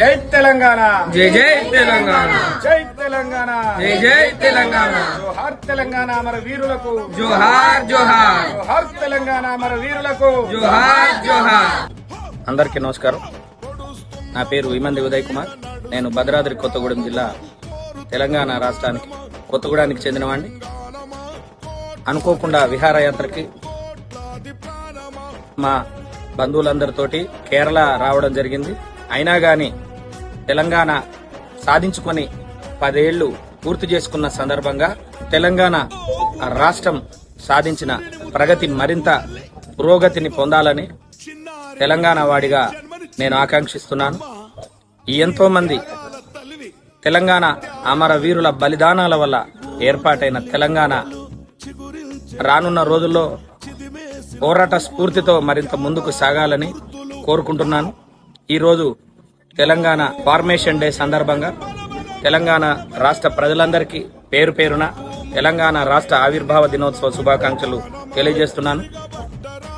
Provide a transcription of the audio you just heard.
జై తెలంగాణ. జై జై తెలంగాణ. జై తెలంగాణ. జై జై తెలంగాణ. జోహార్ తెలంగాణ మన వీరులకు. జోహార్ జోహార్. జోహార్ తెలంగాణ మన వీరులకు. జోహార్ జోహార్. అందరికీ నమస్కారం. నా పేరు విమంది ఉదయ్ కుమార్. నేను భద్రాద్రి కొత్తగూడెం జిల్లా తెలంగాణ రాష్ట్రానికి కొత్తగూడానికి చెందినవాడిని అనుకోకుండా విహారయాత్రకి మా బంధువులందరితోటి కేరళ రావడం జరిగింది. అయినా గాని తెలంగాణ సాధించుకొని పదేళ్ళు పూర్తి చేసుకున్న సందర్భంగా తెలంగాణ రాష్ట్రం సాధించిన ప్రగతి మరింత పురోగతిని పొందాలని తెలంగాణ వాడిగా నేను ఆకాంక్షిస్తున్నాను. ఎంతో మంది తెలంగాణ అమర వీరుల బలిదానాల వల్ల ఏర్పాటైన తెలంగాణ రానున్న రోజుల్లో పోరాట స్ఫూర్తితో మరింత ముందుకు సాగాలని కోరుకుంటున్నాను. ఈరోజు తెలంగాణ ఫార్మేషన్ డే సందర్భంగా తెలంగాణ రాష్ట్ర ప్రజలందరికీ పేరు పేరున తెలంగాణ రాష్ట్ర ఆవిర్భావ దినోత్సవ శుభాకాంక్షలు తెలియజేస్తున్నాను.